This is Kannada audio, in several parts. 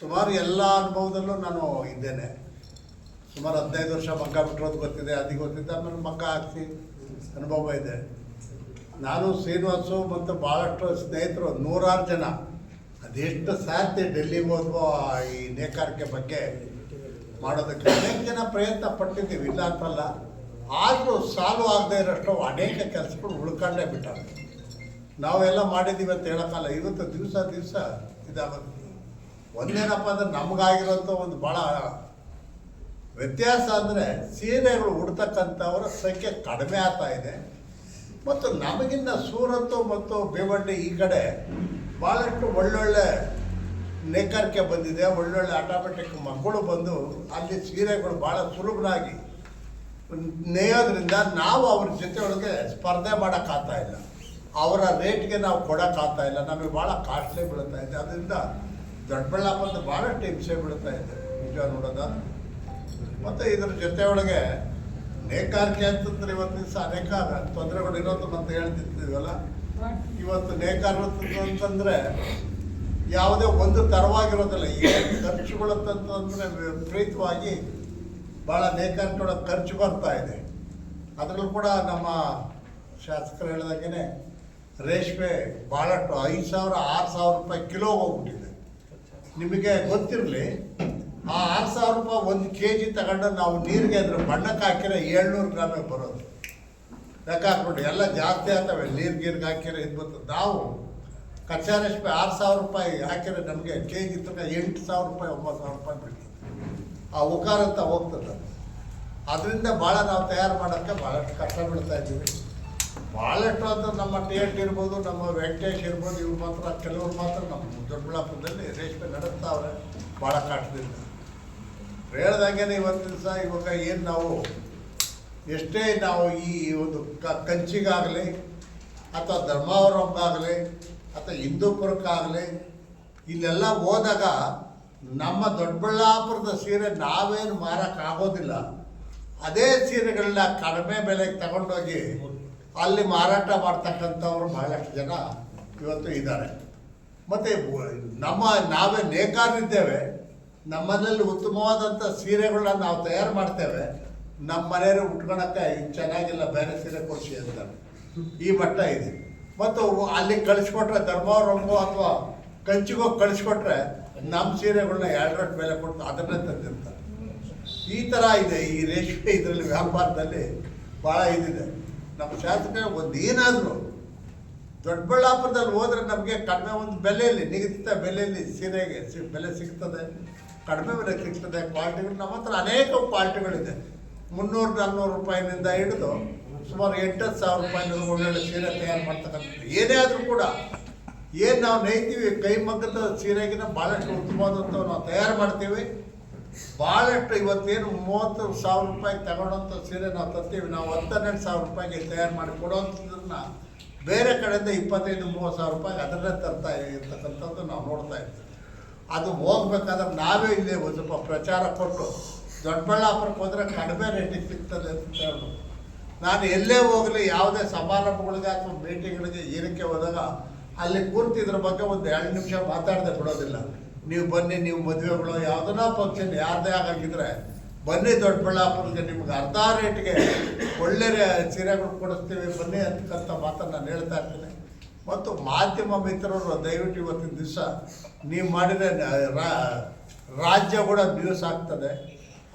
ಸುಮಾರು ಎಲ್ಲ ಅನುಭವದಲ್ಲೂ ನಾನು ಇದ್ದೇನೆ. ಸುಮಾರು ಹದಿನೈದು ವರ್ಷ ಮಗ್ಗ ಬಿಟ್ಟಿರೋದು ಗೊತ್ತಿದೆ ಅದಕ್ಕೆ ಗೊತ್ತಿದೆ, ಆಮೇಲೆ ಮಗ್ಗ ಹಾಕ್ತಿ ಅನುಭವ ಇದೆ. ನಾನು ಶ್ರೀನಿವಾಸು ಮತ್ತು ಭಾಳಷ್ಟು ಸ್ನೇಹಿತರು, ನೂರಾರು ಜನ. ಅದೆಷ್ಟು ಸಾಧ್ಯ ಡೆಲ್ಲಿಗೆ ಹೋದ್ವೋ ಈ ನೇಕಾರಿಕೆ ಬಗ್ಗೆ ಮಾಡೋದಕ್ಕೆ ಅನೇಕ ಜನ ಪ್ರಯತ್ನ ಪಟ್ಟಿದ್ದೀವಿ. ಇಲ್ಲ ಅಂತಲ್ಲ, ಆದರೂ ಸಾಲು ಆಗದೆ ಇರೋಷ್ಟು ಅನೇಕ ಕೆಲಸಗಳು ಉಳ್ಕೊಂಡೇ ಬಿಟ್ಟಾರೆ ನಾವೆಲ್ಲ ಮಾಡಿದ್ದೀವಿ ಅಂತ ಹೇಳೋಕ್ಕಲ್ಲ, ಇವತ್ತು ದಿವಸ ದಿವಸ ಇದಾಗುತ್ತೆ. ಒಂದೇನಪ್ಪ ಅಂದ್ರೆ ನಮಗಾಗಿರೋಂಥ ಒಂದು ಭಾಳ ವ್ಯತ್ಯಾಸ ಅಂದರೆ ಸೀರೆಗಳು ಉಡ್ತಕ್ಕಂಥವರ ಸಂಖ್ಯೆ ಕಡಿಮೆ ಆಗ್ತಾ ಇದೆ. ಮತ್ತು ನಮಗಿನ್ನ ಸೂರತ್ತು ಮತ್ತು ಭಿವಂಡಿ ಈ ಕಡೆ ಭಾಳಷ್ಟು ಒಳ್ಳೊಳ್ಳೆ ನೇಕಾರಿಕೆ ಬಂದಿದೆ. ಒಳ್ಳೊಳ್ಳೆ ಆಟೋಮೆಟಿಕ್ ಮಕ್ಕಳು ಬಂದು ಅಲ್ಲಿ ಸೀರೆಗಳು ಭಾಳ ಸುಲಭನಾಗಿ ನೇಯೋದ್ರಿಂದ ನಾವು ಅವ್ರ ಜೊತೆ ಒಳಗೆ ಸ್ಪರ್ಧೆ ಮಾಡೋಕ್ಕಾಗ್ತಾ ಇಲ್ಲ. ಅವರ ರೇಟ್ಗೆ ನಾವು ಕೊಡೋಕ್ಕಾಗ್ತಾ ಇಲ್ಲ. ನಮಗೆ ಭಾಳ ಕಾಸ್ಟ್ಲಿ ಬೀಳ್ತಾ ಇದೆ. ಅದರಿಂದ ದೊಡ್ಡಬಳ್ಳಾಪುರದ ಭಾಳಷ್ಟು ಹಿಂಸೆ ಬೀಳ್ತಾ ಇದೆ ನಿಜ ನೋಡೋದಾದ್ರೆ ಮತ್ತು ಇದರ ಜೊತೆ ಒಳಗೆ ನೇಕಾರಿಕೆ ಅಂತಂದ್ರೆ ಇವತ್ತು ದಿವಸ ಅನೇಕ ತೊಂದರೆಗಳು ಇರೋದು ಅಂತ ಹೇಳ್ತಿರ್ತೀವಲ್ಲ? ಇವತ್ತು ನೇಕಾರ ಅಂತಂದ್ರೆ ಯಾವುದೇ ಒಂದು ತರವಾಗಿರೋದಿಲ್ಲ. ಏನು ಖರ್ಚುಗಳಂತಂದ್ರೆ ವಿಪರೀತವಾಗಿ ಭಾಳ ನೇಕಾರಿಕೆಯೊಳಗೆ ಖರ್ಚು ಬರ್ತಾ ಇದೆ. ಅದರಲ್ಲೂ ಕೂಡ ನಮ್ಮ ಶಾಸಕರು ಹೇಳಿದಾಗೇನೆ ರೇಷ್ಮೆ ಭಾಳಷ್ಟು ಐದು ಸಾವಿರ, ಆರು ಸಾವಿರ ರೂಪಾಯಿ ಕಿಲೋ ಹೋಗ್ಬಿಟ್ಟಿದೆ. ನಿಮಗೆ ಗೊತ್ತಿರಲಿ, ಆ ಆರು ಸಾವಿರ ರೂಪಾಯಿ ಒಂದು ಕೆ ಜಿ ತಗೊಂಡು ನಾವು ನೀರಿಗೆ ಅದ್ರ ಬಣ್ಣಕ್ಕೆ ಹಾಕಿರೋ ಏಳ್ನೂರು ಗ್ರಾಮೇ ಬರೋದು. ಲೆಕ್ಕ ಹಾಕ್ಬಿಟ್ಟು ಎಲ್ಲ ಜಾಸ್ತಿ ಆಗ್ತವೆ, ನೀರು ಗೀರ್ಗೆ ಹಾಕಿರೋ ಇದು ಬರ್ತದೆ ನಾವು ಕಚ್ಚಾ ರೇಷ್ಮೆ ಆರು ಸಾವಿರ ರೂಪಾಯಿ ಹಾಕಿದ್ರೆ ನಮಗೆ ಕೆ ಜಿ ತನಕ ಎಂಟು ಸಾವಿರ ರೂಪಾಯಿ, ಒಂಬತ್ತು ಸಾವಿರ ರೂಪಾಯಿ ಬೀಳ್ತದೆ ಆ ಉಕಾರ ಅಂತ ಹೋಗ್ತದೆ. ಅದರಿಂದ ಭಾಳ ನಾವು ತಯಾರು ಮಾಡೋಕ್ಕೆ ಭಾಳಷ್ಟು ಕಷ್ಟ ಬೀಳ್ತಾ ಇದ್ದೀವಿ. ಭಾಳಷ್ಟು ಅಂತ ನಮ್ಮ ಟಿ ಎಟ್ ಇರ್ಬೋದು, ನಮ್ಮ ವೆಂಕಟೇಶ್ ಇರ್ಬೋದು, ಇವ್ರು ಮಾತ್ರ, ಕೆಲವ್ರು ಮಾತ್ರ ನಮ್ಮ ದೊಡ್ಡಬಳ್ಳಾಪುರದಲ್ಲಿ ರೇಷ್ಮೆ ನಡೆಸ್ತಾವ್ರೆ. ಭಾಳ ಕಾಟದಿಂದ ಹೇಳ್ದಂಗೆ ಇವತ್ತು ದಿವಸ ಇವಾಗ ಏನು ನಾವು, ಎಷ್ಟೇ ನಾವು ಈ ಒಂದು ಕ, ಕಂಚಿಗಾಗಲಿ, ಅಥವಾ ಧರ್ಮಾವರಂಗಾಗಲಿ, ಅಥವಾ ಹಿಂದೂಪುರಕ್ಕಾಗಲಿ, ಇಲ್ಲೆಲ್ಲ ಹೋದಾಗ ನಮ್ಮ ದೊಡ್ಡಬಳ್ಳಾಪುರದ ಸೀರೆ ನಾವೇನು ಮಾರೋಕ್ಕಾಗೋದಿಲ್ಲ. ಅದೇ ಸೀರೆಗಳನ್ನ ಕಡಿಮೆ ಬೆಲೆಗೆ ತಗೊಂಡೋಗಿ ಅಲ್ಲಿ ಮಾರಾಟ ಮಾಡ್ತಕ್ಕಂಥವ್ರು ಬಹಳಷ್ಟು ಜನ ಇವತ್ತು ಇದ್ದಾರೆ. ಮತ್ತು ನಮ್ಮ ನಾವೇ ನೇಕಾರರಿದ್ದೇವೆ ನಮ್ಮಲ್ಲಿ ಉತ್ತಮವಾದಂಥ ಸೀರೆಗಳನ್ನ ನಾವು ತಯಾರು ಮಾಡ್ತೇವೆ. ನಮ್ಮ ಮನೆಯವರು ಉಟ್ಕೊಳಕ್ಕೆ ಇದು ಚೆನ್ನಾಗಿಲ್ಲ ಬೇರೆ ಸೀರೆ ಕೊಡಿಸಿ ಅಂತಾರೆ. ಈ ಮಟ್ಟ ಇದೆ. ಮತ್ತು ಅಲ್ಲಿ ಕಳಿಸ್ಕೊಟ್ರೆ ಧರ್ಮವರಂಗೋ ಅಥವಾ ಕಂಚಿಗೋ ಕಳಿಸ್ಕೊಟ್ರೆ ನಮ್ಮ ಸೀರೆಗಳನ್ನ ಎರಡರಷ್ಟು ಮೇಲೆ ಕೊಟ್ಟು ಅದನ್ನೇ ತಂದಿರ್ತಾರೆ. ಈ ಥರ ಇದೆ. ಈ ರೇಷ್ಮೆ ಇದರಲ್ಲಿ ವ್ಯಾಪಾರದಲ್ಲಿ ಭಾಳ ಇದಿದೆ. ನಮ್ಮ ಶಾಸಕ ಒಂದೇನಾದರೂ ದೊಡ್ಡಬಳ್ಳಾಪುರದಲ್ಲಿ ಹೋದರೆ ನಮಗೆ ಕಡಿಮೆ ಒಂದು ಬೆಲೆಯಲ್ಲಿ, ನಿಗದಿತ ಬೆಲೆಯಲ್ಲಿ ಸೀರೆಗೆ ಸಿ- ಬೆಲೆ ಸಿಗ್ತದೆ, ಕಡಿಮೆ ಬೆಲೆ ಸಿಗ್ತದೆ ಕ್ವಾಲಿಟಿಗಳು ನಮ್ಮ ಹತ್ರ ಅನೇಕ ಕ್ವಾಲಿಟಿಗಳಿದೆ ಮುನ್ನೂರು ನಾನ್ನೂರು ರೂಪಾಯಿನಿಂದ ಹಿಡಿದು ಸುಮಾರು ಎಂಟು ಸಾವಿರ ರೂಪಾಯಿನ ಒಳ್ಳೊಳ್ಳೆ ಸೀರೆ ತಯಾರು ಮಾಡ್ತಕ್ಕಂಥದ್ದು. ಏನೇ ಆದರೂ ಕೂಡ ಏನು ನಾವು ನೇಯ್ತೀವಿ ಕೈ ಮಗ್ಗದ ಸೀರೆಗಿನ ಭಾಳಷ್ಟು ಉತ್ತಮವಾದಂಥವು ನಾವು ತಯಾರು ಮಾಡ್ತೀವಿ. ಭಾಳಷ್ಟು ಇವತ್ತೇನು ಮೂವತ್ತು ಸಾವಿರ ರೂಪಾಯಿ ತಗೊಳ್ಳೋಂಥ ಸೀರೆ ನಾವು ತರ್ತೀವಿ ನಾವು ಹತ್ತನ್ನೆರಡು ಸಾವಿರ ರೂಪಾಯಿಗೆ ತಯಾರು ಮಾಡಿ ಕೊಡೋವಂಥದ್ದನ್ನ ಬೇರೆ ಕಡೆಯಿಂದ ಇಪ್ಪತ್ತೈದು, ಮೂವತ್ತು ಸಾವಿರ ರೂಪಾಯಿಗೆ ಅದನ್ನೇ ತರ್ತಾ ಇರ್ತಕ್ಕಂಥದ್ದು ನಾವು ನೋಡ್ತಾ ಇರ್ತೀವಿ ಅದು ಹೋಗ್ಬೇಕಾದ್ರೆ ನಾವೇ ಇಲ್ಲೇ ಒಂದು ಸ್ವಲ್ಪ ಪ್ರಚಾರ ಕೊಟ್ಟು ದೊಡ್ಡಬಳ್ಳಾಪುರಕ್ಕೆ ಹೋದರೆ ಕಡಿಮೆ ರೇಟಿಗೆ ಸಿಗ್ತದೆ ಅಂತ ಹೇಳ್ಬೋದು. ನಾನು ಎಲ್ಲೇ ಹೋಗಲಿ ಯಾವುದೇ ಸಮಾರಂಭಗಳಿಗೆ ಅಥವಾ ಮೀಟಿಂಗ್ಗಳಿಗೆ ಏನಕ್ಕೆ ಹೋದಾಗ ಅಲ್ಲಿ ಕೂರ್ತಿದ್ರ ಬಗ್ಗೆ ಒಂದು ಎರಡು ನಿಮಿಷ ಮಾತಾಡದೆ ಬಿಡೋದಿಲ್ಲ. ನೀವು ಬನ್ನಿ, ನೀವು ಮದುವೆಗಳು, ಯಾವುದನ್ನ ಫಂಕ್ಷನ್ ಯಾರದೇ ಆಗಿದ್ರೆ ಬನ್ನಿ ದೊಡ್ಡಬಳ್ಳಾಪುರಕ್ಕೆ, ನಿಮ್ಗೆ ಅರ್ಧ ರೇಟ್ಗೆ ಒಳ್ಳೆ ಸೀರೆಗಳು ಕೊಡಿಸ್ತೀವಿ, ಬನ್ನಿ ಅಂತಕ್ಕಂಥ ಮಾತನ್ನು ನಾನು ಹೇಳ್ತಾ ಇರ್ತೀನಿ. ಮತ್ತು ಮಾಧ್ಯಮ ಮಿತ್ರರು ದಯವಿಟ್ಟು ಇವತ್ತಿನ ದಿವಸ ನೀವು ಮಾಡಿದ ರಾಜ್ಯ ಕೂಡ ನ್ಯೂಸ್ ಆಗ್ತದೆ.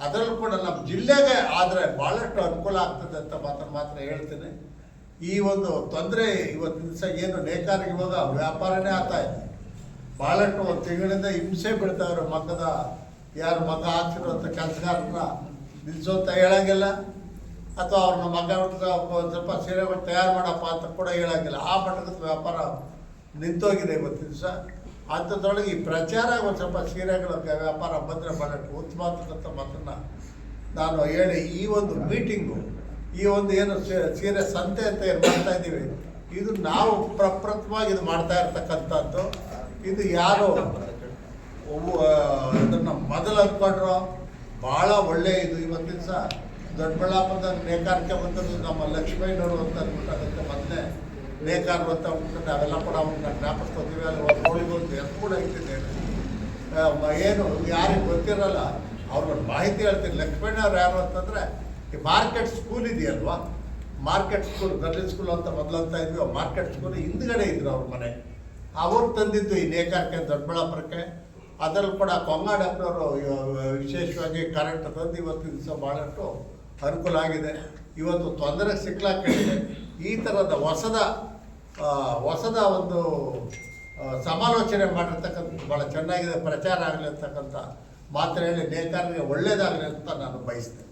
ಅದರಲ್ಲೂ ಕೂಡ ನಮ್ಮ ಜಿಲ್ಲೆಗೆ ಆದರೆ ಭಾಳಷ್ಟು ಅನುಕೂಲ ಆಗ್ತದೆ ಅಂತ ಮಾತ್ರ ಮಾತ್ರ ಹೇಳ್ತೀನಿ. ಈ ಒಂದು ತೊಂದರೆ ಇವತ್ತಿನ ದಿವಸ ಏನು ನೇಕಾರಿಗೆ ಇವಾಗ ವ್ಯಾಪಾರನೇ ಆಗ್ತಾ ಇದೆ. ಭಾಳಷ್ಟು ತಿಂಗಳಿಂದ ಹಿಂಸೆ ಬೀಳ್ತಾವ್ರೆ ಮಗದ ಯಾರು ಮಗ ಹಾಕ್ಸಿರೋಂಥ ಕೆಲಸಗಾರನ್ನ ನಿಲ್ಲಿಸೋಂತ ಹೇಳೋಂಗಿಲ್ಲ. ಅಥವಾ ಅವ್ರನ್ನ ಮಗ ಸ್ವಲ್ಪ ಸೀರೆ ತಯಾರು ಮಾಡಪ್ಪ ಅಂತ ಕೂಡ ಹೇಳೋಂಗಿಲ್ಲ. ಆ ಮಟ್ಟದ ವ್ಯಾಪಾರ ನಿಂತೋಗಿದೆ ಇವತ್ತು ದಿವಸ. ಅಂಥದ್ರೊಳಗೆ ಈ ಪ್ರಚಾರ ಒಂದು ಸ್ವಲ್ಪ ಸೀರೆಗಳ ವ್ಯಾಪಾರ ಬಂದರೆ ಭಾಳಷ್ಟು ಅಂತ ಮಾತನ್ನು ನಾನು ಹೇಳಿ, ಈ ಒಂದು ಮೀಟಿಂಗು ಈ ಒಂದು ಏನು ಸೀರೆ ಸಂತೆ ಅಂತ ಏನು ಮಾಡ್ತಾ ಇದ್ದೀವಿ ಇದು ನಾವು ಪ್ರಪ್ರಥಮವಾಗಿ ಇದು ಮಾಡ್ತಾ ಇರ್ತಕ್ಕಂಥದ್ದು. ಇದು ಯಾರು? ಇದನ್ನು ಮೊದಲು ಅಂದ್ಕೊಂಡ್ರು ಭಾಳ ಒಳ್ಳೆಯ ಇದು ಇವತ್ತಿನ ದಿವಸ. ದೊಡ್ಡಬಳ್ಳಾಪುರದ ನೇಕಾರಿಕೆ ಬಂದದ್ದು ನಮ್ಮ ಲಕ್ಷ್ಮೀನವರು ಅಂತ ಅಂದ್ಬಿಟ್ಟು ಮೊದಲೇ ನೇಕಾರರು ಅಂತ ಅಂದ್ಬಿಟ್ಟು ನಾವೆಲ್ಲ ಕೂಡ ಅವ್ರನ್ನ ಜ್ಞಾಪಿಸ್ಕೊತೀವಿ. ಅಲ್ಲಿ ಒಂದು ಹೋಳಿಗೊಂದು ಎತ್ತು ಕೂಡ ಇಟ್ಟಿದ್ದೇನೆ ಮ- ಏನು, ಯಾರಿಗೆ ಗೊತ್ತಿರಲ್ಲ. ಅವ್ರಿಗೊಂದು ಮಾಹಿತಿ ಹೇಳ್ತೀನಿ. ಲಕ್ಷ್ಮೀನವ್ರು ಯಾರು ಅಂತಂದರೆ, ಈ ಮಾರ್ಕೆಟ್ ಸ್ಕೂಲ್ ಇದೆಯಲ್ವಾ? ಮಾರ್ಕೆಟ್ ಸ್ಕೂಲ್ ಗರ್ಲಿ ಸ್ಕೂಲ್ ಅಂತ ಮೊದಲಂತ ಇದ್ವಿ. ಮಾರ್ಕೆಟ್ ಸ್ಕೂಲ್ ಹಿಂದ್ಗಡೆ ಇದ್ರು ಅವ್ರ ಮನೆ. ಅವ್ರು ತಂದಿದ್ದು ಈ ನೇಕಾರಿಕೆ ದೊಡ್ಡಬಳ್ಳಾಪುರಕ್ಕೆ. ಅದರಲ್ಲಿ ಕೂಡ ಕೊಂಗಾಡಪ್ಪನವರು ವಿಶೇಷವಾಗಿ ಕರೆಂಟ್ ತಂದು ಇವತ್ತಿನ ದಿವಸ ಭಾಳಷ್ಟು ಅನುಕೂಲ ಆಗಿದೆ. ಇವತ್ತು ತೊಂದರೆ ಸಿಕ್ಲಾಕಿದೆ ಈ ಥರದ ಹೊಸದ ಹೊಸದ ಒಂದು ಸಮಾಲೋಚನೆ ಮಾಡಿರ್ತಕ್ಕಂಥ ಭಾಳ ಚೆನ್ನಾಗಿದೆ, ಪ್ರಚಾರ ಆಗಲಿ ಅಂತಕ್ಕಂಥ ಮಾತ್ರ ಹೇಳಿ ನೇಕಾರರಿಗೆ ಒಳ್ಳೆಯದಾಗಲಿ ಅಂತ ನಾನು ಬಯಸ್ತೇನೆ.